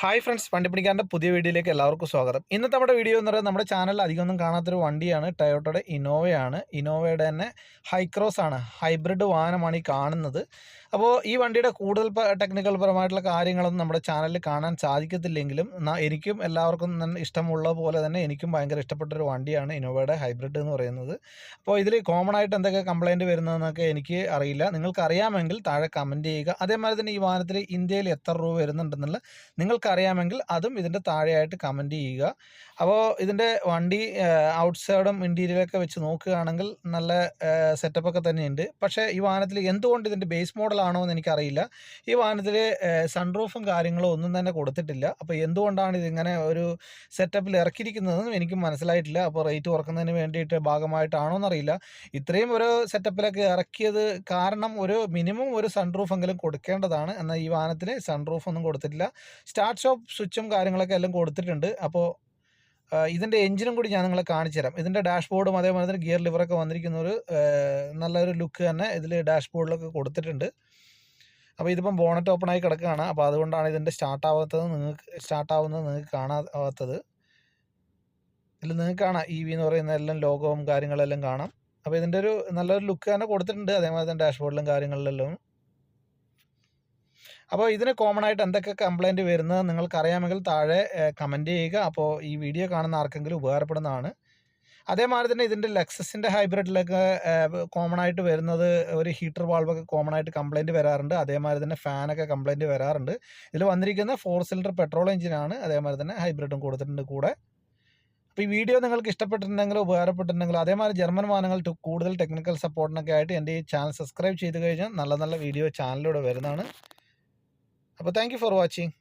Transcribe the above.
Hi friends വണ്ടിപ്പിടിക്കാരന്റെ പുതിയ വീഡിയോയിലേക്ക് എല്ലാവർക്കും സ്വാഗതം. ഇന്നത്തെ നമ്മുടെ വീഡിയോ എന്ന് പറയുന്നത് നമ്മുടെ ചാനലിൽ അധികമൊന്നും കാണാത്തൊരു വണ്ടിയാണ് ടയോട്ടയുടെ ഇന്നോവയാണ് ഇന്നോവയുടെ തന്നെ ഹൈക്രോസ് ആണ് ഹൈബ്രിഡ് വാഹനമാണ് ഈ കാണുന്നത്. അപ്പോൾ ഈ വണ്ടിയുടെ കൂടുതൽ ടെക്നിക്കൽ പരമായിട്ടുള്ള കാര്യങ്ങളൊന്നും നമ്മുടെ ചാനലിൽ കാണാൻ സാധിക്കത്തില്ലെങ്കിലും എനിക്കും എല്ലാവർക്കും ഇഷ്ടമുള്ള പോലെ തന്നെ എനിക്കും ഭയങ്കര ഇഷ്ടപ്പെട്ട ഒരു വണ്ടിയാണ് ഇന്നോവയുടെ ഹൈബ്രിഡ് എന്ന് പറയുന്നത്. അപ്പോൾ ഇതിൽ കോമൺ ആയിട്ട് എന്തൊക്കെ കംപ്ലൈന്റ് വരുന്നതെന്നൊക്കെ എനിക്ക് അറിയില്ല. നിങ്ങൾക്ക് അറിയാമെങ്കിൽ താഴെ കമന്റ് ചെയ്യുക. അതേമാതിരി തന്നെ ഈ വാഹനത്തിൽ ഇന്ത്യയിൽ എത്ര രൂപ വരുന്നുണ്ടെന്നുള്ള നിങ്ങൾക്കറിയാമെങ്കിൽ അതും ഇതിന്റെ താഴെയായിട്ട് കമന്റ് ചെയ്യുക. അപ്പോൾ ഇതിന്റെ വണ്ടി ഔട്ട് സൈഡും ഇന്റീരിയറൊക്കെ വെച്ച് നോക്കുകയാണെങ്കിൽ നല്ല സെറ്റപ്പൊക്കെ തന്നെയുണ്ട്. പക്ഷേ ഈ വാഹനത്തിൽ എന്തുകൊണ്ട് ഇതിന്റെ ബേസ് മോഡലാണോ എന്ന് എനിക്കറിയില്ല. ഈ വാഹനത്തിൽ സൺറൂഫും കാര്യങ്ങളോ ഒന്നും തന്നെ കൊടുത്തിട്ടില്ല. അപ്പോൾ എന്തുകൊണ്ടാണ് ഇതിങ്ങനെ ഒരു സെറ്റപ്പിൽ ഇറക്കിയിരിക്കുന്നതെന്നും എനിക്ക് മനസ്സിലായിട്ടില്ല. അപ്പോൾ റേറ്റ് കുറക്കുന്നതിന് വേണ്ടിയിട്ട് ഭാഗമായിട്ടാണോ എന്നറിയില്ല. ഇത്രയും ഒരു സെറ്റപ്പിലൊക്കെ ഇറക്കിയത് കാരണം ഒരു മിനിമം ഒരു സൺറൂഫ് എങ്കിലും കൊടുക്കേണ്ടതാണ്. എന്നാൽ ഈ വാഹനത്തിന് സൺറൂഫ് ഒന്നും കൊടുത്തിട്ടില്ല. സ്റ്റാർട്ട് സ്റ്റോപ്പ് സ്വിച്ചും കാര്യങ്ങളൊക്കെ എല്ലാം കൊടുത്തിട്ടുണ്ട്. അപ്പോൾ ഇതിന്റെ എഞ്ചിനും കൂടി ഞാൻ നിങ്ങളെ കാണിച്ചു തരാം. ഇതിന്റെ ഡാഷ്ബോർഡും അതേപോലെ തന്നെ ഗിയർ ലിവറൊക്കെ വന്നിരിക്കുന്ന ഒരു നല്ലൊരു ലുക്ക് തന്നെ ഇതിൽ ഡാഷ്ബോർഡിലൊക്കെ കൊടുത്തിട്ടുണ്ട്. അപ്പോൾ ഇതിപ്പം ബോണറ്റ് ഓപ്പൺ ആയി കിടക്കുകയാണ്. അപ്പോൾ അതുകൊണ്ടാണ് ഇതിന്റെ സ്റ്റാർട്ട് ആവാത്തത് നിങ്ങൾക്ക് സ്റ്റാർട്ട് ആവുന്നത് നിങ്ങൾക്ക് കാണാത്തത് ഇതിൽ നിങ്ങൾക്ക് കാണാം. ഇ വി എന്ന് പറയുന്ന എല്ലാം ലോഗോവും കാര്യങ്ങളെല്ലാം കാണാം. അപ്പോൾ ഇതിന്റെ ഒരു നല്ലൊരു ലുക്ക് തന്നെ കൊടുത്തിട്ടുണ്ട്. അതേമാതിരി തന്നെ ഡാഷ്ബോർഡിലും കാര്യങ്ങളിലെല്ലാം. അപ്പോൾ ഇതിന് കോമൺ ആയിട്ട് എന്തൊക്കെ കംപ്ലൈന്റ് വരുന്നത് നിങ്ങൾക്ക് അറിയാമെങ്കിൽ താഴെ കമന്റ് ചെയ്യുക. അപ്പോൾ ഈ വീഡിയോ കാണുന്ന ആർക്കെങ്കിലും ഉപകാരപ്പെടുന്നതാണ്. അതേമാതിരി തന്നെ ഇതിന്റെ ലെക്സസിന്റെ ഹൈബ്രിഡിലൊക്കെ കോമൺ ആയിട്ട് വരുന്നത് ഒരു ഹീറ്റർ വാൾവൊക്കെ കോമൺ ആയിട്ട് കംപ്ലൈന്റ് വരാറുണ്ട്. അതേമാതിരി തന്നെ ഫാനൊക്കെ കംപ്ലൈന്റ് വരാറുണ്ട്. ഇതിൽ വന്നിരിക്കുന്ന ഫോർ സിലിണ്ടർ പെട്രോൾ എഞ്ചിനാണ് അതേമാതിരി തന്നെ ഹൈബ്രിഡും കൊടുത്തിട്ടുണ്ട് കൂടെ. അപ്പോൾ ഈ വീഡിയോ നിങ്ങൾക്ക് ഇഷ്ടപ്പെട്ടിട്ടുണ്ടെങ്കിൽ ഉപകാരപ്പെട്ടിട്ടുണ്ടെങ്കിൽ അതേമാതിരി ജർമ്മൻ വാഹനങ്ങൾ കൂടുതൽ ടെക്നിക്കൽ സപ്പോർട്ടിനൊക്കെ ആയിട്ട് എന്റെ ഈ ചാനൽ സബ്സ്ക്രൈബ് ചെയ്ത് കഴിഞ്ഞാൽ നല്ല നല്ല വീഡിയോ ചാനലിലൂടെ വരുന്നതാണ്. അപ്പോൾ താങ്ക് യു ഫോർ വാച്ചിങ്.